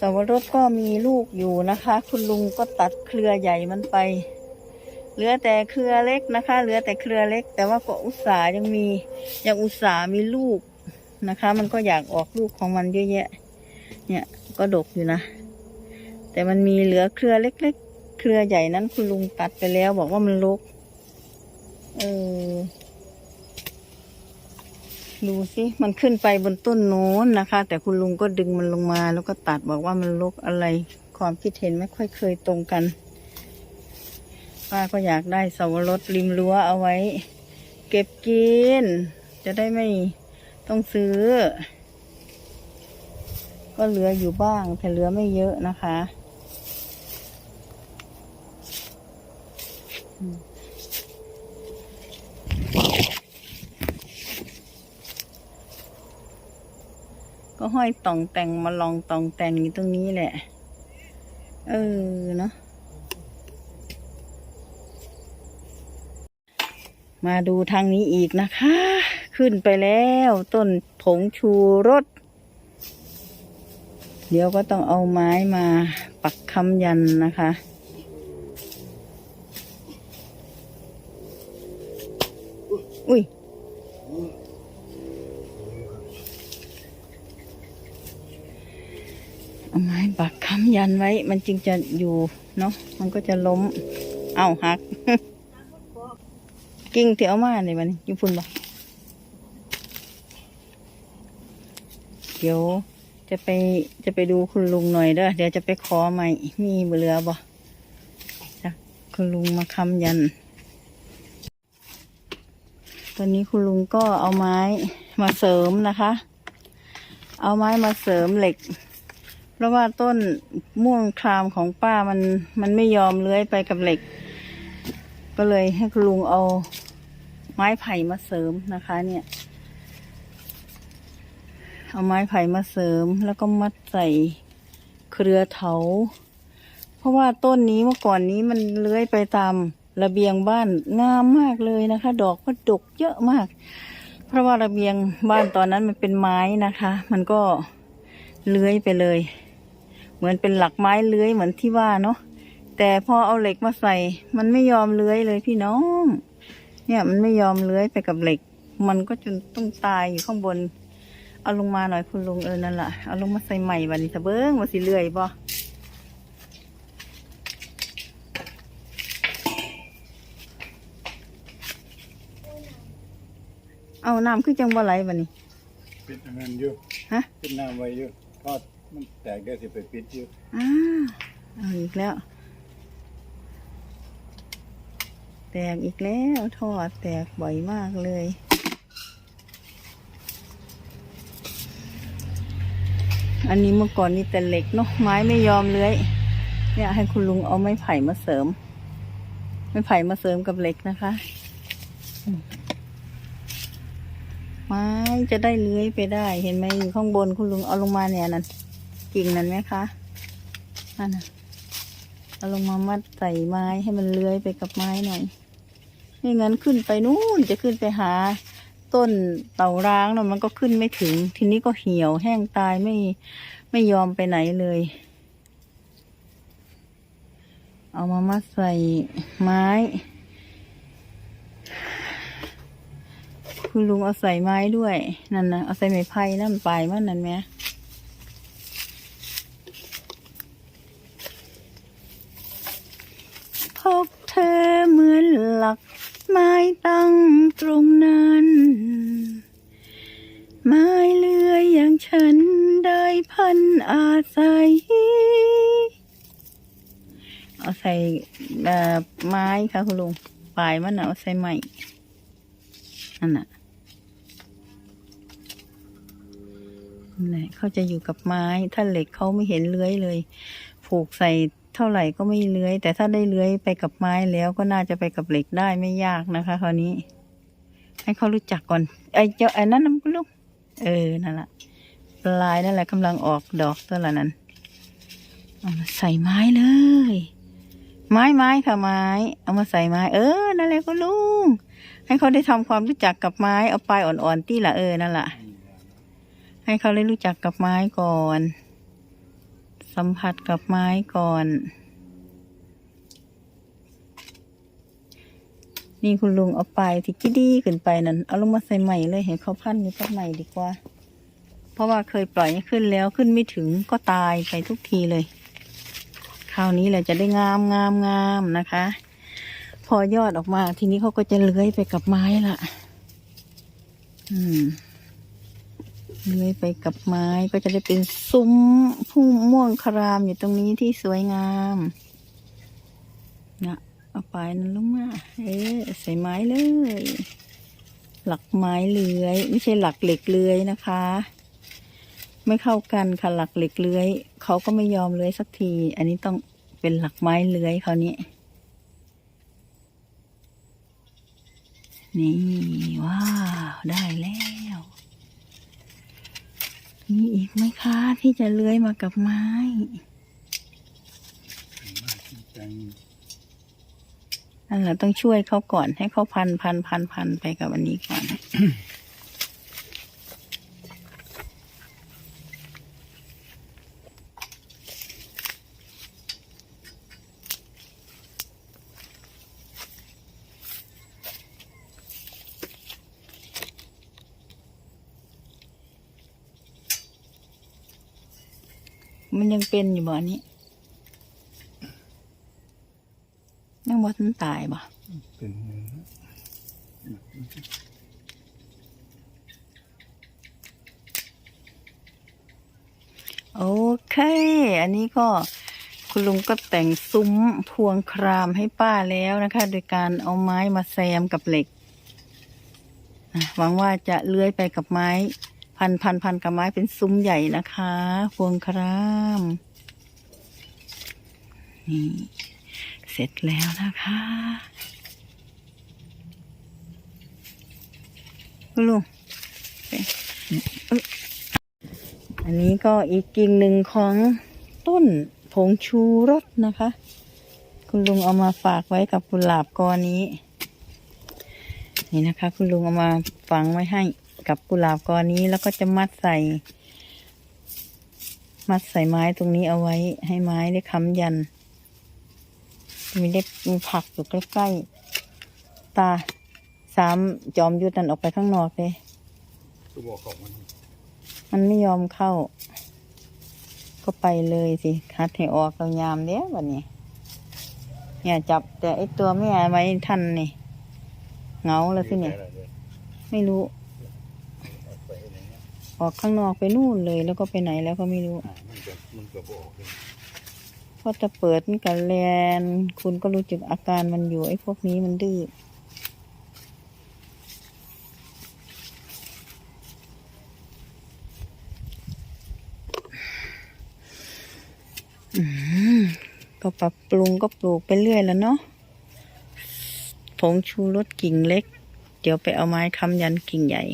สวรสก็มีลูกอยู่นะคะ คุณลุงก็ตัดเครือใหญ่มันไป เหลือแต่เครือเล็กนะคะ เหลือแต่เครือเล็ก แต่ว่าก็อุตสาหยังมียังอุตสามีลูกนะคะ มันก็อยากออกลูกของมันเยอะแยะ เนี่ยก็ดกอยู่นะ แต่มันมีเหลือเครือเล็ก ๆ เครือใหญ่นั้นคุณลุงตัดไปแล้วบอกว่ามันรกเออ ดูสิมันขึ้นไปบนต้นโน้นนะคะ แต่คุณลุงก็ดึงมันลงมา แล้วก็ตัดบอกว่ามันรกอะไร ความคิดเห็นไม่ค่อยเคยตรงกันป้าก็อยากได้สวรสริมรั้วเอาไว้ เก็บกิน จะได้ไม่ต้องซื้อ ก็เหลืออยู่บ้าง แต่เหลือไม่เยอะนะคะ ก็ห้อยต่องแต่งมาลองต่องแต่งอยู่ตรงนี้แหละ เออเนาะมาดูทางนี้อีกนะคะ ขึ้นไปแล้วต้นผงชูรส เดี๋ยวก็ต้องเอาไม้มาปักคำยันนะคะ อุ้ย เอาไม้ปักคำยันไว้ มันจึงจะอยู่เนาะมันก็จะล้ม เอาหัก กิ่งที่เอามาในมันอยู่พุ่นบ่เดี๋ยวจะไปจะไปดูคุณลุงหน่อยเด้อเดี๋ยวจะไปขอใหม่มีเหลือบ่จ้ะคุณลุงมาค้ำยัน ตอนนี้คุณลุงก็เอาไม้มาเสริมนะคะ เอาไม้มาเสริมเหล็ก เพราะว่าต้นม่วงครามของป้ามันมันไม่ยอมเลื้อยไปกับเหล็ก ก็เลยให้คุณลุงเอาไม้ไผ่มาเสริมนะคะ เนี่ย เอาไม้ไผ่มาเสริมแล้วก็มัดใส่เครือเถา เพราะว่าต้นนี้เมื่อก่อนนี้มันเลื้อยไปตามระเบียงบ้านงามมากเลยนะคะ ดอกก็ดกเยอะมาก เพราะว่าระเบียงบ้านตอนนั้นมันเป็นไม้นะคะ มันก็เลื้อยไปเลย เหมือนเป็นหลักไม้เลื้อยเหมือนที่ว่าเนาะแต่พอเอาเหล็กมาใส่ มันไม่ยอมเลื้อยเลยพี่น้อง เนี่ยมันไม่ยอมเลื้อยไปกับเหล็ก มันก็จนต้องตายอยู่ข้างบน เอาลงมาหน่อยคุณลุงเออนั่นแหละเอาลงมาใส่ใหม่วันนี้ตะเบิ้งว่าสิเลื่อยบ่เอาน้ำขึ้นจังบ่ไหลบันนี้ปิดอันนั้นอยู่ฮะปิดน้ำไว้อยู่ทอด มันแตกได้สิไปปิดอยู่อ้าเอาอีกแล้ว แตกอีกแล้วทอดแตกบ่อยมากเลยอันนี้เมื่อก่อนนี่แต่เหล็กเนาะไม้ไม่ยอมเลื้อยเนี่ยให้คุณลุงเอาไม้ไผ่มาเสริม ไม้ไผ่มาเสริมกับเหล็กนะคะ ไม้จะได้เลื้อยไปได้เห็นไหมอยู่ข้างบนคุณลุงเอาลงมาเนี่ยนั่น กิ่งนั่นไหมคะนั่นน่ะเอาลงมามัดใส่ไม้ให้มันเลื้อยไปกับไม้หน่อยไม่งั้นขึ้นไปนู่นจะขึ้นไปหา ต้นเต่าร้างเนาะมันก็ขึ้นไม่ถึง ทีนี้ก็เหี่ยวแห้งตายไม่ไม่ยอมไปไหนเลย เอามามัดใส่ไม้คุณลุงเอาใส่ไม้ด้วยนั่นนะเอาใส่ไม้ไผ่นั่นปลายมันนั่นไหมพบเธอเหมือนหลักไม้ตั้งตรงนั้น ไม้เลื่อยอย่าง ฉันได้พันอาศัย เอาใส่แบบไม้ค่ะคุณลุงปลายมันนะเอาใส่ไม้นั่นน่ะนั่นแหะเขาจะอยู่กับไม้ ถ้าเหล็กเขาไม่เห็นเลื้อยเลย ผูกใส่เท่าไหร่ก็ไม่เลื้อย แต่ถ้าได้เลื้อยไปกับไม้แล้วก็น่าจะไปกับเหล็กได้ไม่ยากนะคะ คราวนี้ ให้เขารู้จักก่อน ไอ้เจ้าไอ้นั่นนะคุณลูก เออ นั่นแหละ ลายนั่นแหละกำลังออกดอกตัวละนั้นเอามาใส่ไม้เลย ไม้ไม้ค่ะไม้ เอามาใส่ไม้ เออนั่นแหละคุณลุงให้เขาได้ทำความรู้จักกับไม้เอาปลายอ่อนๆที่ละเออนั่นแหละให้เขาได้รู้จักกับไม้ก่อนส่สัมผัสกับไม้ก่อน นี่คุณลุงเอาไปที่กี้ดีขึ้นไปนั่นเอาลงมาใส่ใหม่เลยเห็นเขาพันอยู่กับใหม่ดีกว่า เพราะว่าเคยปล่อยให้ขึ้นแล้วขึ้นไม่ถึงก็ตายไปทุกทีเลย คราวนี้แหละจะได้งามงามงามนะคะ พอยอดออกมาทีนี้เขาก็จะเลื้อยไปกับไม้ละอืมเลื้อยไปกับไม้ก็จะได้เป็นซุ้มพุ่มม่วงครามอยู่ตรงนี้ที่สวยงามนะเอาไปนั่นลงมาเอ๊ะใส่ไม้เลย หลักไม้เลื้อย ไม่ใช่หลักเหล็กเลื้อยนะคะ ไม่เข้ากันค่ะหลักเหล็กเลื้อยเขาก็ไม่ยอมเลื้อยสักที อันนี้ต้องเป็นหลักไม้เลื้อยเขานี้นี่ว้าวได้แล้ว มีอีกไหมคะที่จะเลื้อยมากับไม้นั่นแหละต้องช่วยเขาก่อนให้เขาพันพันพันพันไปกับอันนี้ก่อน มันยังเป็นอยู่บ่อันนี้ ยังบ่ทันตายบ่เป็นเโอเค อันนี้ก็คุณลุงก็แต่งซุ้มพวงครามให้ป้าแล้วนะคะ โดยการเอาไม้มาแซมกับเหล็กหวังว่าจะเลื้อยไปกับไม้ พันพันพันกับไม้เป็นซุ้มใหญ่นะคะพวงครามนี่เสร็จแล้วนะคะคุณลุงอันนี้ก็อีกกิ่งหนึ่งของต้นผงชูรสนะคะ คุณลุงเอามาฝากไว้กับกุหลาบกอนี้ นี่นะคะ คุณลุงเอามาฝังไว้ให้ กับกุหลาบกอนี้แล้วก็จะมัดใส่ มัดใส่ไม้ตรงนี้เอาไว้ให้ไม้ได้ค้ำยัน มีเล็บมีผักอยู่ใกล้ๆ ตาสามจอมยุทธนันออกไปข้างนอกเลยตัวบอกของมัน มันไม่ยอมเข้า ก็ไปเลยสิ คัดให้ออกเรายามเนี้ยแบบนี้ เนี่ยจับแต่ไอตัวแม่ไว้ทันนี่ เงาแล้วสิเนี่ย ไม่รู้ ไปอะไรเงี้ย ออกข้างนอกไปนู่นเลยแล้วก็ไปไหนแล้วก็ไม่รู้อ่ามันจะมันก็บอกเลยพอจะเปิดมันกับแลนคุณก็รู้จักอาการมันอยู่ไอ้พวกนี้มันดื้ออืมก็ปรับปรุงก็ปลูกไปเรื่อยแล้วเนาะผงชูรสกิ่งเล็ก เดี๋ยวไปเอาไม้ค้ำยันกิ่งใหญ่